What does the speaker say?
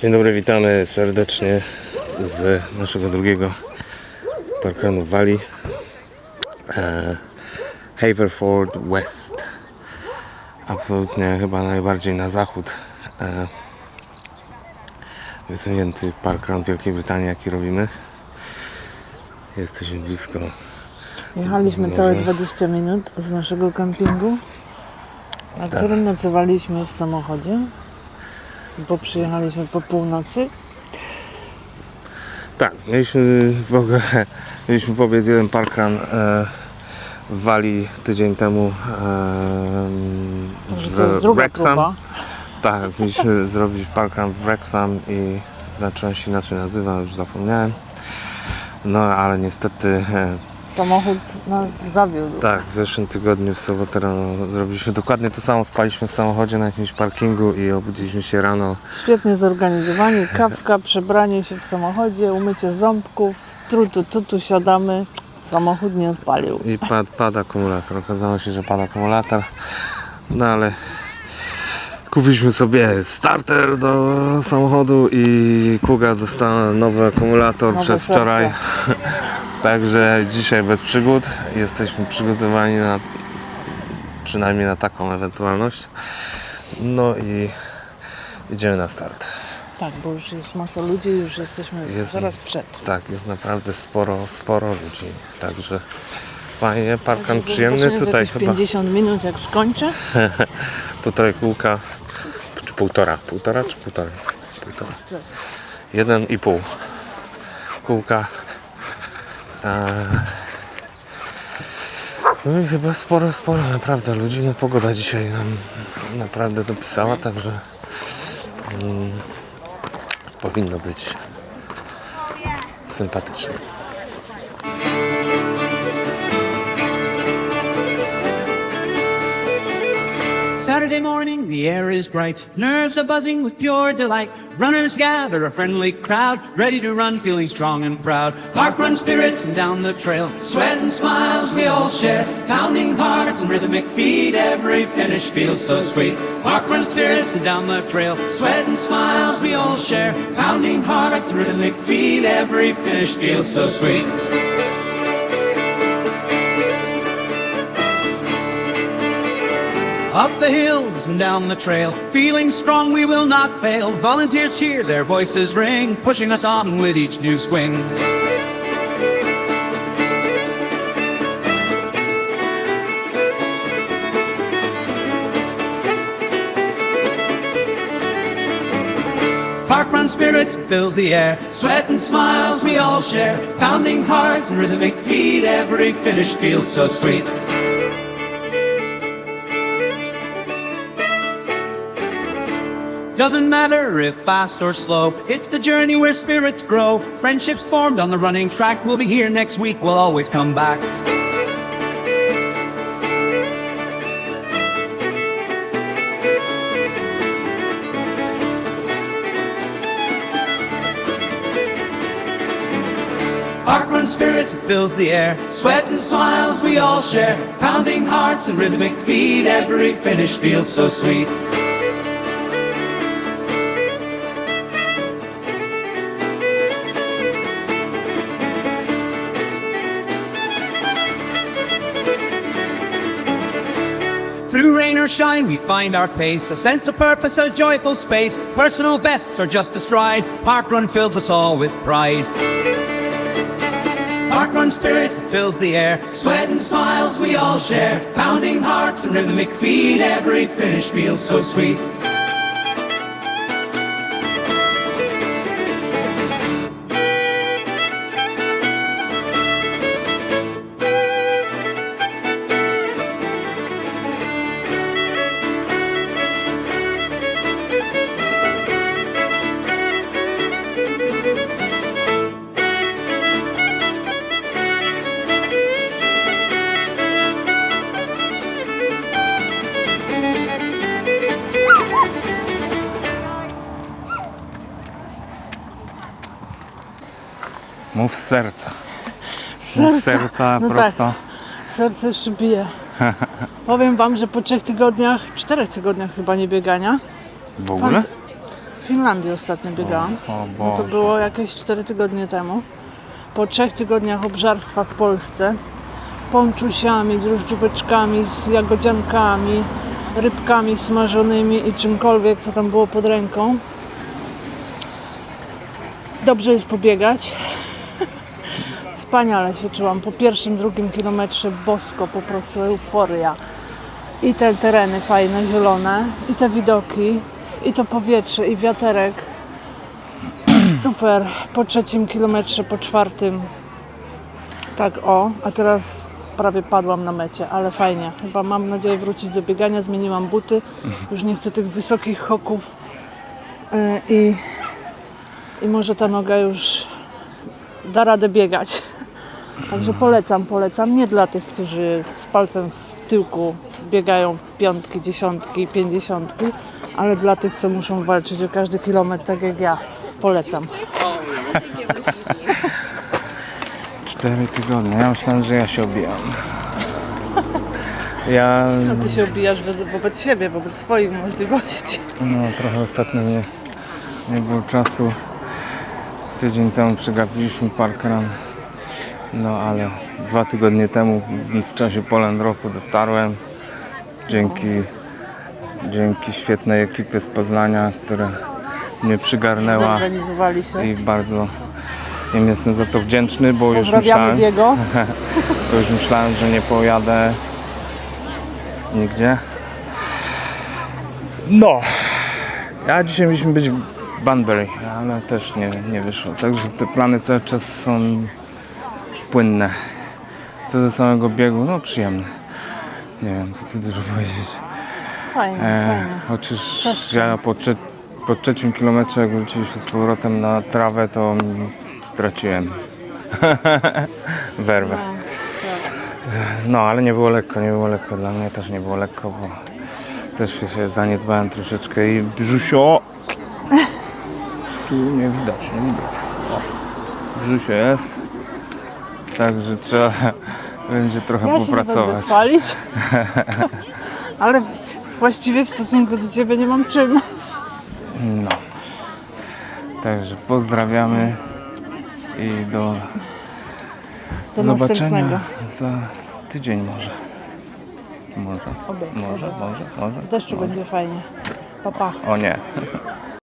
Dzień dobry, witamy serdecznie z naszego drugiego parkanu w Walii. E, Haverford West. Absolutnie chyba najbardziej na zachód e, wysunięty parkan Wielkiej Brytanii, jaki robimy. Jesteśmy blisko. Jechaliśmy całe 20 minut z naszego kempingu, na Tak. którym nocowaliśmy w samochodzie, bo przyjechaliśmy po północy. Tak, mieliśmy w ogóle mieliśmy pobiec jeden parkan e, w Walii tydzień temu e, Także to jest druga Wrexham. Tak, mieliśmy zrobić parkan w Wrexham i znaczy on się inaczej nazywa, już zapomniałem. No ale niestety e, Samochód nas zawiódł. tak, w zeszłym tygodniu w sobotę rano zrobiliśmy dokładnie to samo, spaliśmy w samochodzie na jakimś parkingu i obudziliśmy się rano Świetnie zorganizowani, kawka, przebranie się w samochodzie, umycie ząbków, trutu, tutu, siadamy. Samochód nie odpalił. i pad, pada akumulator. Okazało się, że pada akumulator. No ale kupiliśmy sobie starter do samochodu i Kuga dostała nowy akumulator Nowe przez serce. wczoraj. Także dzisiaj bez przygód. Jesteśmy przygotowani na przynajmniej na taką ewentualność. No i idziemy na start. Tak, bo już jest masa ludzi, już jesteśmy Jest- zaraz przed. Tak, jest naprawdę sporo, sporo ludzi. Także fajnie, parkan przyjemny. Tutaj chyba 50 minut jak skończę. półtorej kółka, czy półtora, półtora czy półtorej? Półtora. Jeden i pół kółka. No i chyba sporo, sporo naprawdę ludzi. No pogoda dzisiaj nam naprawdę dopisała, także mm, powinno być sympatycznie. Saturday morning, the air is bright, nerves are buzzing with pure delight. Runners gather, a friendly crowd, ready to run, feeling strong and proud. Park run spirits and down the trail, sweat and smiles we all share. Pounding hearts and rhythmic feet, every finish feels so sweet. Park run spirits and down the trail, sweat and smiles we all share. Pounding hearts and rhythmic feet, every finish feels so sweet. Up the hills and down the trail, feeling strong we will not fail. Volunteers cheer, their voices ring, pushing us on with each new swing. Park run spirit fills the air, sweat and smiles we all share. Pounding hearts and rhythmic feet, every finish feels so sweet. Doesn't matter if fast or slow, it's the journey where spirits grow. Friendships formed on the running track, we'll be here next week, we'll always come back. Park run spirit fills the air, sweat and smiles we all share. Pounding hearts and rhythmic feet, every finish feels so sweet. Through rain or shine, we find our pace, a sense of purpose, a joyful space. Personal bests are just a stride. Park run fills us all with pride. Park run spirit fills the air, sweat and smiles we all share. Pounding hearts and rhythmic feet, every finish feels so sweet. Mów z serca. Serca. Mów z serca No prosto. tak, serce jeszcze bije. Powiem Wam, że po trzech tygodniach, czterech tygodniach chyba nie biegania, W ogóle? Finlandii ostatnio biegałam. O, o No to było jakieś 4 tygodnie temu. Po trzech tygodniach obżarstwa w Polsce, ponczusiami, drożdżóweczkami, z jagodziankami, rybkami smażonymi i czymkolwiek, co tam było pod ręką. Dobrze jest pobiegać. Wspaniale się czułam. Po pierwszym, drugim kilometrze bosko, po prostu euforia. I te tereny fajne, zielone, i te widoki, i to powietrze, i wiaterek. Super. Po trzecim kilometrze, po czwartym. Tak o, a teraz prawie padłam na mecie, ale fajnie. Chyba mam nadzieję wrócić do biegania. Zmieniłam buty. Już nie chcę tych wysokich hoków. Yy, I, I może ta noga już da radę biegać. Także polecam, polecam. Nie dla tych, którzy z palcem w tyłku biegają piątki, dziesiątki, pięćdziesiątki, ale dla tych, co muszą walczyć o każdy kilometr, tak jak ja. Polecam. Cztery tygodnie. Ja myślałem, że ja się obijam. Ja No ty się obijasz wo- wobec siebie, wobec swoich możliwości. no, trochę ostatnio nie, nie było czasu. Tydzień temu przegapiliśmy parkrun. No ale dwa tygodnie temu w, czasie Poland Roku dotarłem. Dzięki, dzięki świetnej ekipie z Poznania, która mnie przygarnęła Zorganizowali się. i bardzo im jestem za to wdzięczny, bo już myślałem, Diego. Bo już myślałem, że nie pojadę nigdzie. No. Ja dzisiaj mieliśmy być w Banbury, ale też nie, nie wyszło. Także te plany cały czas są płynne. Co do samego biegu, no przyjemne. Nie wiem, co tu dużo powiedzieć. Fajnie, E, fajnie. chociaż ja po, trze- po trzecim kilometrze, jak wróciliśmy z powrotem na trawę, to straciłem werwę. No, ale nie było lekko, nie było lekko. Dla mnie też nie było lekko, bo też się zaniedbałem troszeczkę i brzusio... Tu nie widać, nie widać. O, brzusio jest. Także trzeba będzie trochę Ja się nie będę popracować. chwalić, ale właściwie w stosunku do ciebie nie mam czym. No. Także pozdrawiamy i do, Do zobaczenia następnego. za tydzień może. Może, Oby, może, może, może. W deszczu będzie fajnie. Pa, pa. O nie.